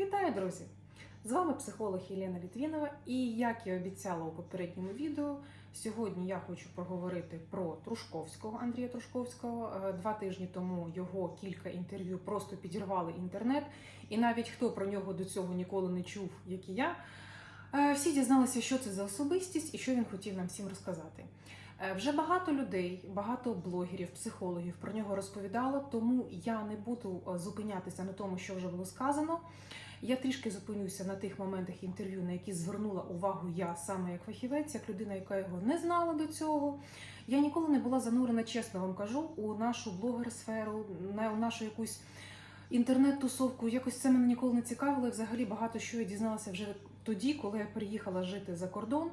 Вітаю, друзі! З вами психолог Єлена Літвінова, і як і обіцяла у попередньому відео, сьогодні я хочу поговорити про Трушковського Андрія Трушковського. Е, Два тижні тому його кілька інтерв'ю просто підірвали інтернет, і навіть хто про нього до цього ніколи не чув, як і я, е, всі дізналися, що це за особистість і що він хотів нам всім розказати. Е, Вже багато людей, багато блогерів, психологів про нього розповідало, тому я не буду зупинятися на тому, що вже було сказано. Я трішки зупинюся на тих моментах інтерв'ю, на які звернула увагу я саме як фахівець, як людина, яка його не знала до цього. Я ніколи не була занурена, чесно вам кажу, у нашу блогер-сферу, на нашу якусь інтернет-тусовку. Якось це мене ніколи не цікавило. Взагалі багато що я дізналася вже тоді, коли я переїхала жити за кордон.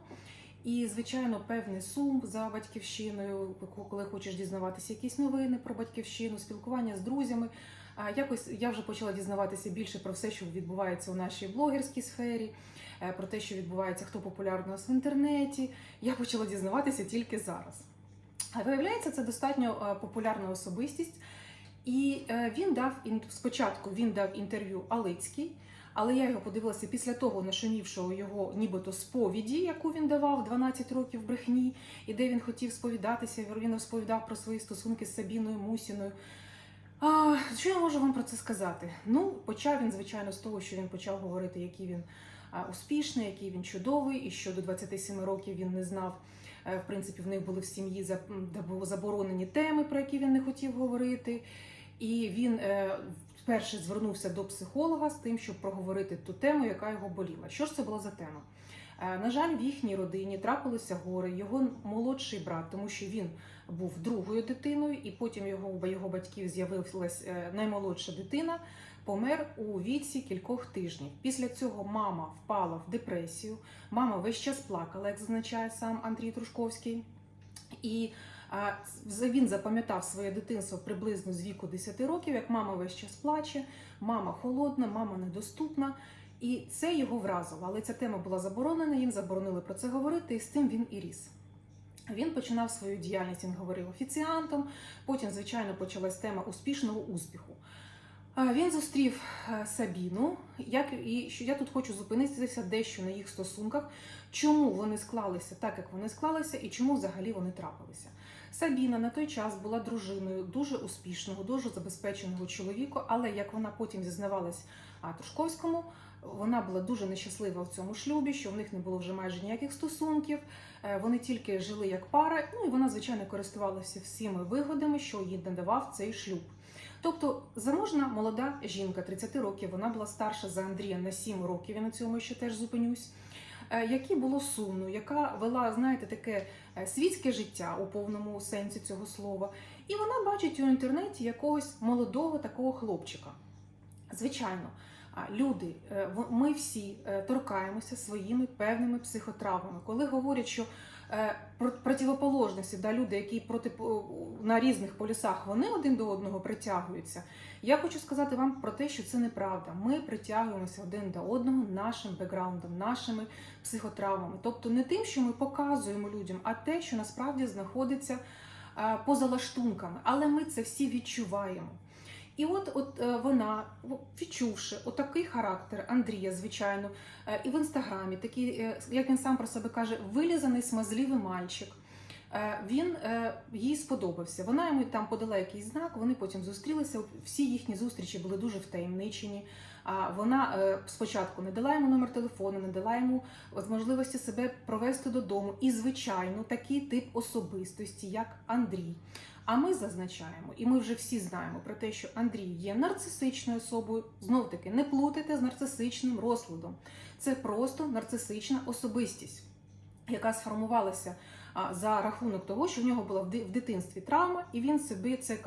І, звичайно, певний сум за батьківщиною, коли хочеш дізнаватися якісь новини про батьківщину, спілкування з друзями. Якось я вже почала дізнаватися більше про все, що відбувається у нашій блогерській сфері, е, про те, що відбувається, хто популярний в інтернеті. Я почала дізнаватися тільки зараз. Виявляється, це достатньо е, популярна особистість. І е, він дав спочатку він дав інтерв'ю Алицькій, але я його подивилася після того, нашумівшого його нібито сповіді, яку він давав 12 років брехні, і де він хотів сповідатися. Він розповідав про свої стосунки з Сабіною Мусіною. А, що я можу вам про це сказати? Ну, почав він, звичайно, з того, що він почав говорити, який він успішний, який він чудовий, і що до 27 років він не знав. е, В принципі, в них були в сім'ї заборонені теми, про які він не хотів говорити. І він е, вперше звернувся до психолога з тим, щоб проговорити ту тему, яка його боліла. Що ж це була за тема? Е, На жаль, в їхній родині трапилися гори. Його молодший брат, тому що він був другою дитиною, і потім його у його батьків з'явилась е, наймолодша дитина. Помер у віці кількох тижнів. Після цього мама впала в депресію. Мама весь час плакала, як зазначає сам Андрій Трушковський. І а, він запам'ятав своє дитинство приблизно з віку 10 років, як мама весь час плаче, мама холодна, мама недоступна. І це його вразило. Але ця тема була заборонена, їм заборонили про це говорити, і з тим він і ріс. Він починав свою діяльність, він говорив офіціантом. Потім, звичайно, почалась тема успішного успіху. Він зустрів е, Сабіну. Як і що я тут хочу зупинитися дещо на їх стосунках, чому вони склалися так, як вони склалися, і чому взагалі вони трапилися. Сабіна на той час була дружиною дуже успішного, дуже забезпеченого чоловіка, але як вона потім зізнавалась Трушковському, вона була дуже нещаслива в цьому шлюбі, що в них не було вже майже ніяких стосунків. Е, Вони тільки жили як пара. Ну і вона, звичайно, користувалася всіми вигодами, що їй надавав цей шлюб. Тобто заможна молода жінка 30 років, вона була старша за Андрія на 7 років, я на цьому ще теж зупинюсь. е, Які було сумно, яка вела, знаєте, таке е, світське життя у повному сенсі цього слова. І вона бачить у інтернеті якогось молодого такого хлопчика. Звичайно, люди, е, ми всі е, торкаємося своїми певними психотравмами. Коли говорять, що е, про- противоположності, да, люди, які проти на різних полюсах, вони один до одного притягуються. Я хочу сказати вам про те, що це неправда. Ми притягуємося один до одного нашим бекграундом, нашими психотравмами. Тобто не тим, що ми показуємо людям, а те, що насправді знаходиться поза лаштунками. Але ми це всі відчуваємо. І от, от е, вона, відчувши отакий характер Андрія, звичайно, е, і в інстаграмі, такий, е, як він сам про себе каже, вилізаний смазливий мальчик. Він їй сподобався. Вона йому там подала якийсь знак. Вони потім зустрілися. Всі їхні зустрічі були дуже втаємничені. А вона спочатку не дала йому номер телефону, не дала йому можливості себе провести додому. І, звичайно, такий тип особистості, як Андрій. А ми зазначаємо, і ми вже всі знаємо про те, що Андрій є нарцисичною особою. Знов таки, не плутайте з нарцисичним розладом. Це просто нарцисична особистість, яка сформувалася за рахунок того, що в нього була в ди- дитинстві травма, і він собі це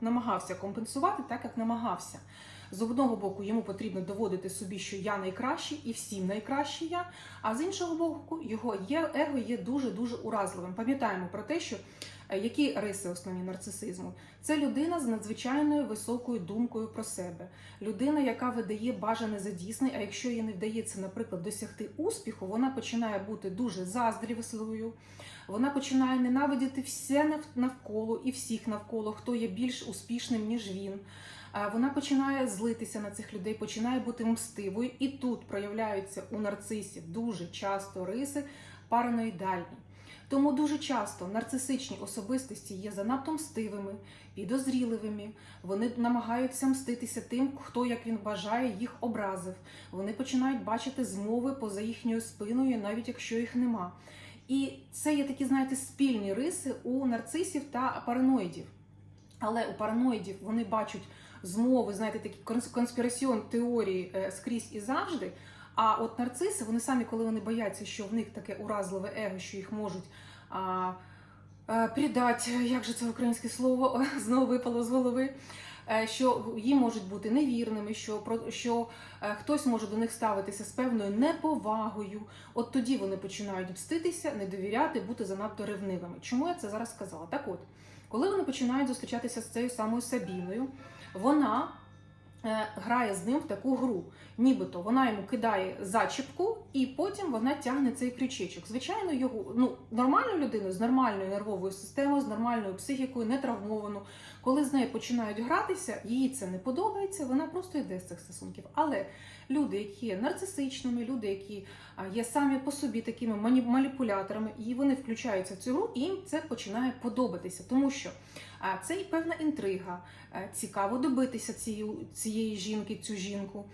намагався компенсувати так, як намагався. З одного боку, йому потрібно доводити собі, що я найкращий і всім найкращий я. А з іншого боку, його его є дуже дуже уразливим. Пам'ятаємо про те, що е, які риси основні нарцисизму? Це людина з надзвичайною високою думкою про себе, людина, яка видає бажане за дійсне. А якщо їй не вдається, наприклад, досягти успіху, вона починає бути дуже заздрівливою, вона починає ненавидіти все навколо і всіх навколо, хто є більш успішним ніж він. Вона починає злитися на цих людей, починає бути мстивою, і тут проявляються у нарцисів дуже часто риси параноїдальні. Тому дуже часто нарцисичні особистості є занадто мстивими, підозріливими. Вони намагаються мститися тим, хто, як він бажає, їх образив. Вони починають бачити змови поза їхньою спиною, навіть якщо їх нема. І це є такі, знаєте, спільні риси у нарцисів та параноїдів. Але у параноїдів вони бачать змови, знаєте, такі конс- конспіраціон теорії е, скрізь і завжди. А от нарциси, вони самі, коли вони бояться, що в них таке уразливе его, що їх можуть а, а, придати, як же це українське слово знову випало з голови. е, Що їм можуть бути невірними, що що е, хтось може до них ставитися з певною неповагою. От тоді вони починають мститися, не довіряти, бути занадто ревнивими. Чому я це зараз сказала? Так от, коли вони починають зустрічатися з цією самою Сабіною, вона е, грає з ним в таку гру. Нібито вона йому кидає зачіпку, і потім вона тягне цей крючечок. Звичайно, його ну нормальну людину з нормальною нервовою системою, з нормальною психікою, не травмовану. Коли з нею починають гратися, їй це не подобається, вона просто йде з цих стосунків. Але люди, які є нарцисичними, люди, які є самі по собі такими мані- маніпуляторами, і вони включаються в цю гру, і їм це починає подобатися, тому що це і певна інтрига. Цікаво добитися цієї, цієї жінки, цю жінку.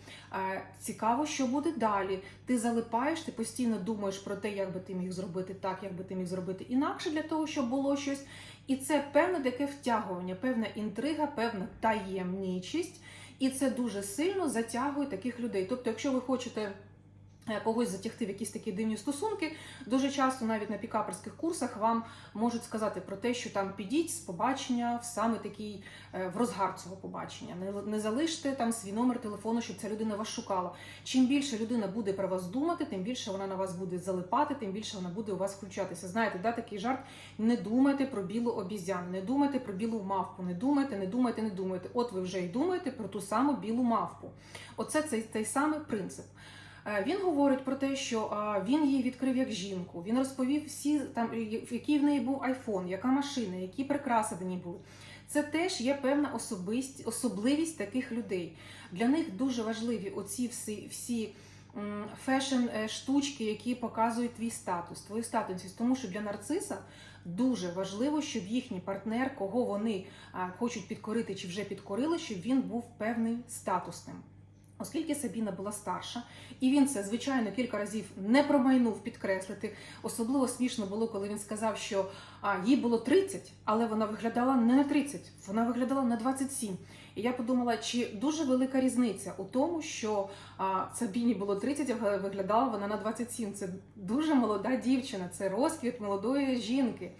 Цікаво, що буде далі. Ти залипаєш, ти постійно думаєш про те, як би ти міг зробити так, як би ти міг зробити інакше для того, щоб було щось. І це певне таке втягування, певна інтрига, певна таємничість, і це дуже сильно затягує таких людей. Тобто, якщо ви хочете. Е, Когось затягти в якісь такі дивні стосунки. Дуже часто навіть на пікаперських курсах вам можуть сказати про те, що там підіть з побачення в саме такий е, в розгар цього побачення. Не, не залиште там свій номер телефону, щоб ця людина вас шукала. Чим більше людина буде про вас думати, тим більше вона на вас буде залипати, тим більше вона буде у вас включатися. Знаєте, да, такий жарт. Не думайте про білу обізяну, не думайте про білу мавпу, не думайте, не думайте, не думайте. От ви вже й думаєте про ту саму білу мавпу. Оце цей, той самий принцип. Е, Він говорить про те, що він її відкрив як жінку. Він розповів всі там, який в неї був айфон, яка машина, які прикраси до ній були. Це теж є певна особисть, особливість таких людей. Для них дуже важливі оці всі, всі фешн е, які показують твій статус, твою статусність. Тому що для нарциса дуже важливо, щоб їхній партнер, кого вони хочуть підкорити чи вже підкорили, щоб він був певним статусним. Оскільки Сабіна була старша, і він це звичайно кілька разів не промайнув підкреслити. Особливо смішно було, коли він сказав, що а, їй було 30, але вона виглядала не на 30, вона виглядала на 27. І я подумала, чи дуже велика різниця у тому, що а, Сабіні було 30, а виглядала вона на 27. Це дуже молода дівчина, це розквіт молодої жінки.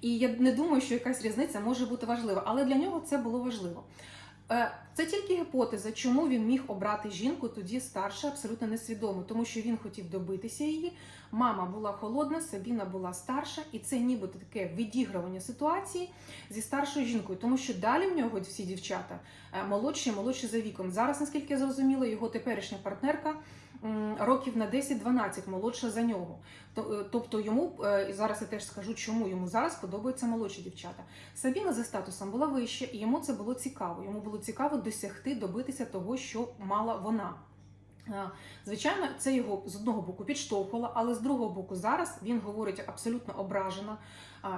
І я не думаю, що якась різниця може бути важлива, але для нього це було важливо. Е, Це тільки гіпотеза, чому він міг обрати жінку тоді старше, абсолютно несвідомо, тому що він хотів добитися її. Мама була холодна, Сабіна була старша, і це нібито таке відігрування ситуації зі старшою жінкою, тому що далі в нього всі дівчата е, молодші, молодші за віком. Зараз, наскільки я зрозуміла, його теперішня партнерка років на 10-12 молодша за нього. Е, Тобто йому е, і зараз я теж скажу, чому йому зараз подобаються молодші дівчата. Сабіна за статусом була вища, і йому це було цікаво. Йому було цікаво досягти, добитися того, що мала вона. Звичайно, це його з одного боку підштовхувало, але з другого боку, зараз він говорить абсолютно ображена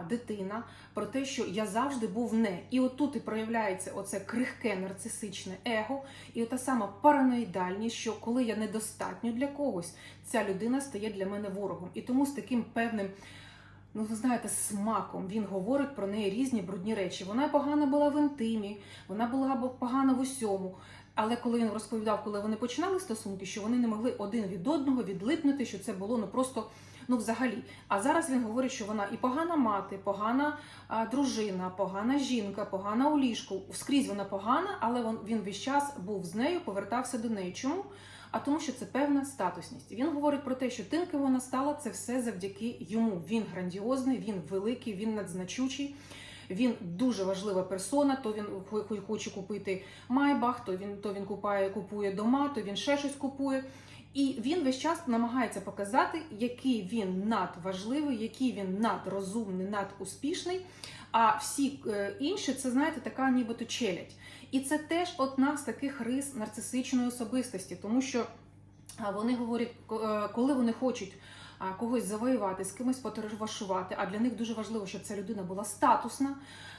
дитина про те, що я завжди був не. І отут і проявляється оце крихке нарцисичне его, і ота сама параноїдальність, що коли я недостатньо для когось, ця людина стає для мене ворогом. І тому з таким певним. Ну, ви знаєте, смаком він говорить про неї різні брудні речі. Вона погана була в інтимі, вона була погана в усьому. Але коли він розповідав, коли вони починали стосунки, що вони не могли один від одного відлипнути, що це було ну просто ну взагалі. А зараз він говорить, що вона і погана мати, погана а, дружина, погана жінка, погана у ліжку. Скрізь вона погана, але він, він весь час був з нею, повертався до неї. Чому? А тому, що це певна статусність. Він говорить про те, що тим, ким вона стала, це все завдяки йому. Він грандіозний, він великий, він надзначучий. Він дуже важлива персона. То він хо- хо- хоче купити майбах, то він то він купує, купує дома, то він ще щось купує. І він весь час намагається показати, який він надважливий, який він надрозумний, надуспішний. А всі е, інші це знаєте, така нібито челядь. І це теж одна з таких рис нарцисичної особистості, тому що вони говорять, е, коли вони хочуть когось завоювати, з кимось потоваришувати, а для них дуже важливо, щоб ця людина була статусна.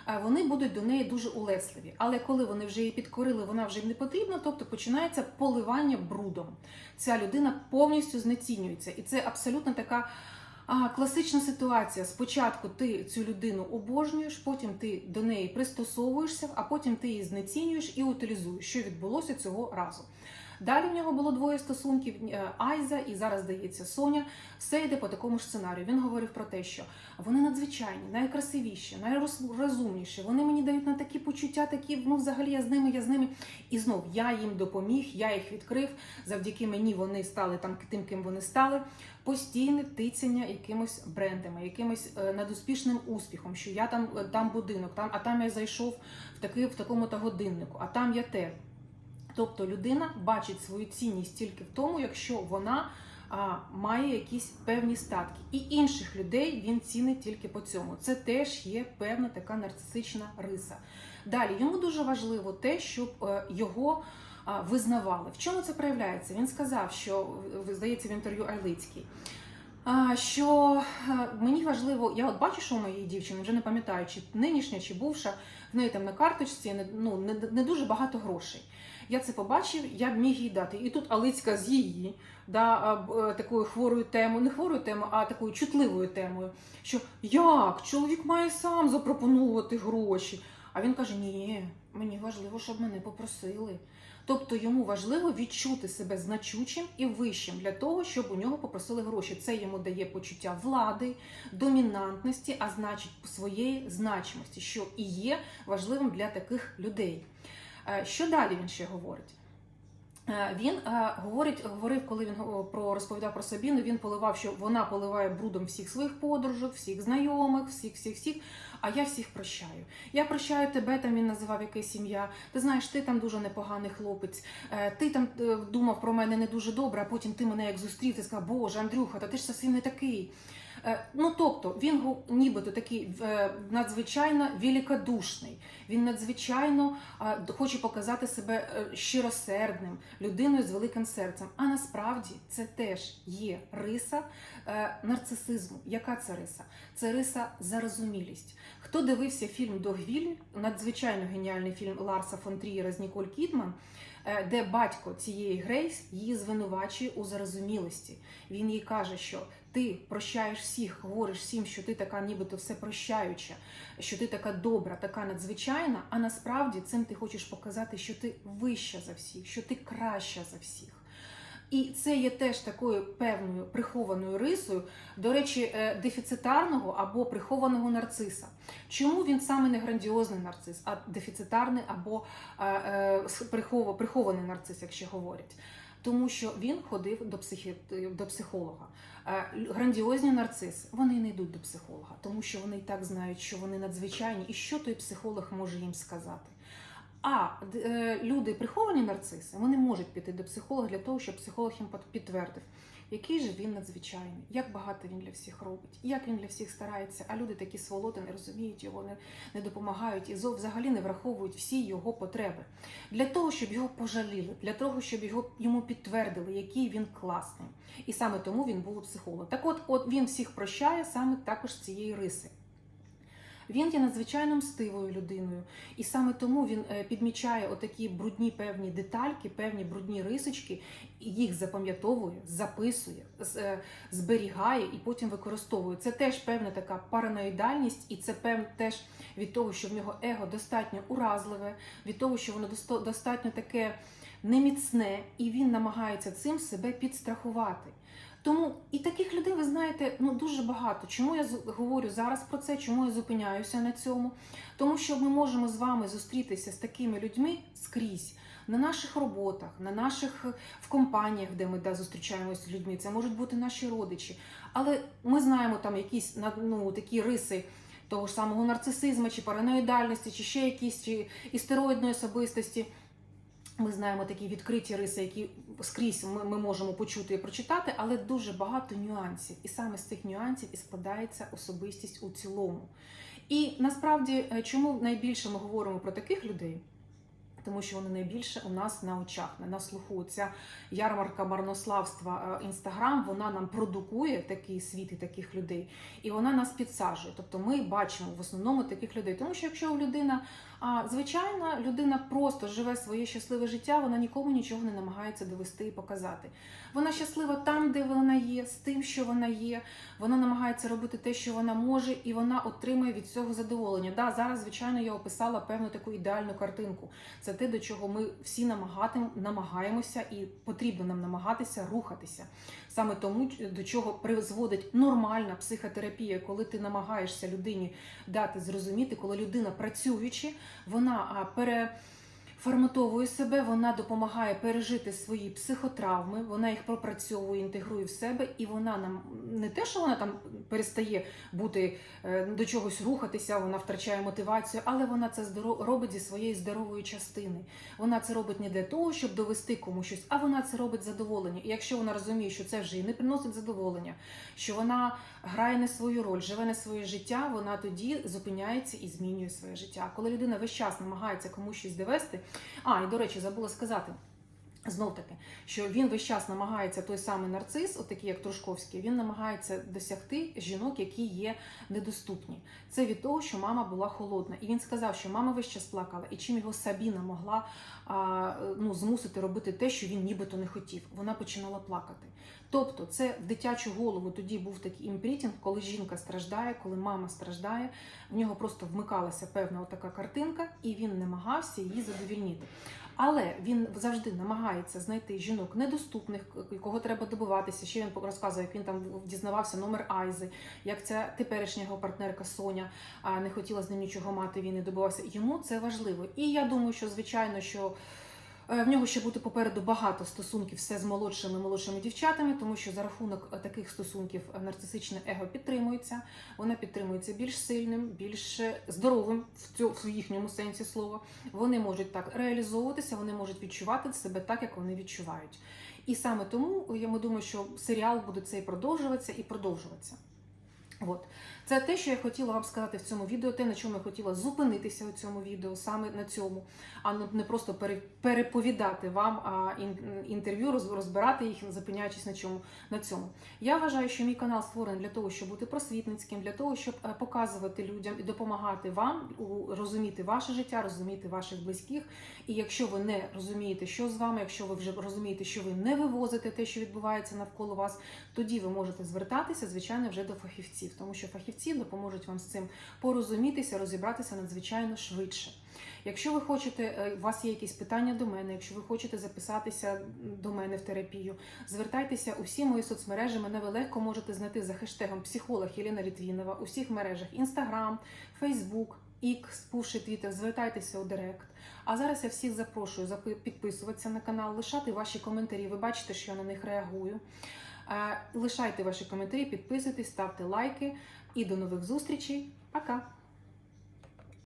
е, Вони будуть до неї дуже улесливі. Але коли вони вже її підкорили, вона вже їм не потрібна, тобто починається поливання брудом. Ця людина повністю знецінюється, і це абсолютно така класична ситуація. Спочатку ти цю людину обожнюєш, потім ти до неї пристосовуєшся, а потім ти її знецінюєш і утилізуєш, що відбулося цього разу. Далі в нього було двоє стосунків: е, Айза і зараз здається Соня. Все йде по такому ж сценарію. Він говорив про те, що вони надзвичайні, найкрасивіші, найрозумніші. Вони мені дають на такі почуття, такі ну взагалі я з ними, я з ними. І знов я їм допоміг, я їх відкрив. Завдяки мені вони стали там тим, ким вони стали. Постійне тицяння якимось брендами, якимось е, надуспішним успіхом, що я там е, там будинок, там, а там я зайшов в такий в такому-то годиннику, а там я те. Тобто людина бачить свою цінність тільки в тому, якщо вона а, має якісь певні статки, і інших людей він цінить тільки по цьому. Це теж є певна така нарцисична риса. Далі йому дуже важливо те, щоб е, його визнавали. В чому це проявляється? Він сказав, що здається в інтерв'ю Айлицький. Що е, мені важливо, я от бачу, що у моєї дівчини, вже не пам'ятаю, чи нинішня, чи бувша, в неї там на карточці ну, не, не дуже багато грошей. Я це побачив, я б міг їй дати. І тут Алицька з її да, е, такою хворою темою, не хворою темою, а такою чутливою темою. Що як чоловік має сам запропонувати гроші? А він каже: Ні, мені важливо, щоб мене попросили. Тобто йому важливо відчути себе значучим і вищим для того, щоб у нього попросили гроші. Це йому дає почуття влади, домінантності, а значить своєї значимості, що і є важливим для таких людей. Е, Що далі він ще говорить? Е, Він е, говорить, говорив, коли він про розповідав про Сабіну, він поливав, що вона поливає брудом всіх своїх подружок, всіх знайомих, всіх, всіх, всіх. А я всіх прощаю. Я прощаю тебе, там він називав якесь ім'я. Ти знаєш, ти там дуже непоганий хлопець. Ти там думав про мене не дуже добре, а потім ти мене як зустрів, ти сказав, Боже, Андрюха, та ти ж зовсім не такий. Е, Ну, тобто, він нібито такий е, надзвичайно великодушний. Він надзвичайно хоче показати себе е, щиросердним, людиною з великим серцем. А насправді це теж є риса нарцисизму. Яка це риса? Це риса зарозумілість. Хто дивився фільм Догвіль, надзвичайно геніальний фільм Ларса фон Трієра з Ніколь Кідман, де батько цієї Грейс її звинувачує у зарозумілості. Він їй каже, що ти прощаєш всіх, говориш всім, що ти така, нібито все прощаюча, що ти така добра, така надзвичайна, а насправді цим ти хочеш показати, що ти вища за всіх, що ти краща за всіх. І це є теж такою певною прихованою рисою, до речі, е, дефіцитарного або прихованого нарциса. Чому він саме не грандіозний нарцис, а дефіцитарний або е, е, прихований нарцис, якщо говорять? Тому що він ходив до, психі... до психолога. Грандіозні нарциси вони не йдуть до психолога, тому що вони і так знають, що вони надзвичайні, і що той психолог може їм сказати. А е, люди, приховані нарциси, вони можуть піти до психолога для того, щоб психолог їм підтвердив, який же він надзвичайний, як багато він для всіх робить, як він для всіх старається. А люди такі сволоти не розуміють його, не, не допомагають і взагалі не враховують всі його потреби. Для того, щоб його пожаліли, для того, щоб його йому підтвердили, який він класний. І саме тому він був у психолога. Так от, от він всіх прощає саме також цієї риси. Він є надзвичайно мстивою людиною, і саме тому він е, підмічає отакі брудні певні детальки, певні брудні рисочки, їх запам'ятовує, записує, е, зберігає і потім використовує. Це теж певна така параноїдальність, і це певне теж від того, що в нього его достатньо уразливе, від того, що воно достатньо таке неміцне, і він намагається цим себе підстрахувати. Тому і таких людей, ви знаєте, ну дуже багато. Чому я говорю зараз про це? Чому я зупиняюся на цьому? Тому що ми можемо з вами зустрітися з такими людьми скрізь. На наших роботах, на наших е, в компаніях, де ми да, зустрічаємося з людьми, це можуть бути наші родичі. Але ми знаємо там якісь ну, такі риси того ж самого нарцисизму, чи параноїдальності, чи ще якісь істероїдної особистості. Ми знаємо такі відкриті риси, які скрізь ми, ми можемо почути і прочитати, але дуже багато нюансів. І саме з цих нюансів і складається особистість у цілому. І насправді, е, чому найбільше ми говоримо про таких людей? Тому що вони найбільше у нас на очах, на слуху. Ця ярмарка марнославства Інстаграм вона нам продукує такий світ і таких людей, і вона нас підсаджує. Тобто ми бачимо в основному таких людей. Тому що якщо людина, а звичайна людина просто живе своє щасливе життя, вона нікому нічого не намагається довести і показати. Вона щаслива там, де вона є, з тим, що вона є. Вона намагається робити те, що вона може, і вона отримує від цього задоволення. Да, зараз, звичайно, я описала певну таку ідеальну картинку. Це те, до чого ми всі намагаємося, і потрібно нам намагатися рухатися. Саме тому, до чого призводить нормальна психотерапія, коли ти намагаєшся людині дати зрозуміти, коли людина працюючи, вона а, пере. Форматовує себе, вона допомагає пережити свої психотравми, вона їх пропрацьовує, інтегрує в себе, і вона нам не те, що вона там перестає бути е, до чогось рухатися, вона втрачає мотивацію, але вона це робить зі своєї здорової частини. Вона це робить не для того, щоб довести комусь щось, а вона це робить задоволення. І якщо вона розуміє, що це вже їй не приносить задоволення, що вона грає не свою роль, живе не своє життя, вона тоді зупиняється і змінює своє життя. Коли людина весь час намагається комусь щось довести. А, і до речі, забула сказати. Знов таки, що він весь час намагається той самий нарцис, отакий як Трушковський, він намагається досягти жінок, які є недоступні. Це від того, що мама була холодна. І він сказав, що мама весь час плакала, і чим його Сабіна могла а, ну, змусити робити те, що він нібито не хотів. Вона починала плакати. Тобто, це в дитячу голову тоді був такий імпрітінг, коли жінка страждає, коли мама страждає. В нього просто вмикалася певна така картинка, і він намагався її задовільнити. Але він завжди намагається знайти жінок недоступних, кого треба добиватися. Ще він розказує, як він там дізнавався номер Айзи, як ця теперішня його партнерка Соня не хотіла з ним нічого мати. Він не добивався. Йому це важливо. І я думаю, що звичайно, що. Е, В нього ще буде попереду багато стосунків все з молодшими молодшими дівчатами, тому що за рахунок е, таких стосунків е, нарцисичне его підтримується. Вона підтримується більш сильним, більш здоровим в цьому в їхньому сенсі слова. Вони можуть так реалізовуватися, вони можуть відчувати себе так, як вони відчувають. І саме тому я думаю, що серіал буде цей продовжуватися і продовжуватися. От. Це те, що я хотіла вам сказати в цьому відео, те, на чому я хотіла зупинитися у цьому відео, саме на цьому, а не- просто переповідати вам а, інтерв'ю, розбирати їх, зупиняючись на чому на цьому. Я вважаю, що мій канал створений для того, щоб бути просвітницьким, для того, щоб е, показувати людям і допомагати вам розуміти ваше життя, розуміти ваших близьких. І якщо ви не розумієте, що з вами, якщо ви вже розумієте, що ви не вивозите те, що відбувається навколо вас, тоді ви можете звертатися, звичайно, вже до фахівців, тому що фахівці допоможуть вам з цим порозумітися, розібратися надзвичайно швидше. Якщо ви хочете, е, у вас є якісь питання до мене, якщо ви хочете записатися до мене в терапію, звертайтеся у всі мої соцмережі. Мене ви легко можете знайти за хештегом психолог Єліна Літвінова у всіх мережах Instagram, Facebook, X, Пуші, Twitter. Звертайтеся у Директ. А зараз я всіх запрошую підписуватися на канал, лишати ваші коментарі. Ви бачите, що я на них реагую. Лишайте ваші коментарі, підписуйтесь, ставте лайки і до нових зустрічей. Пока!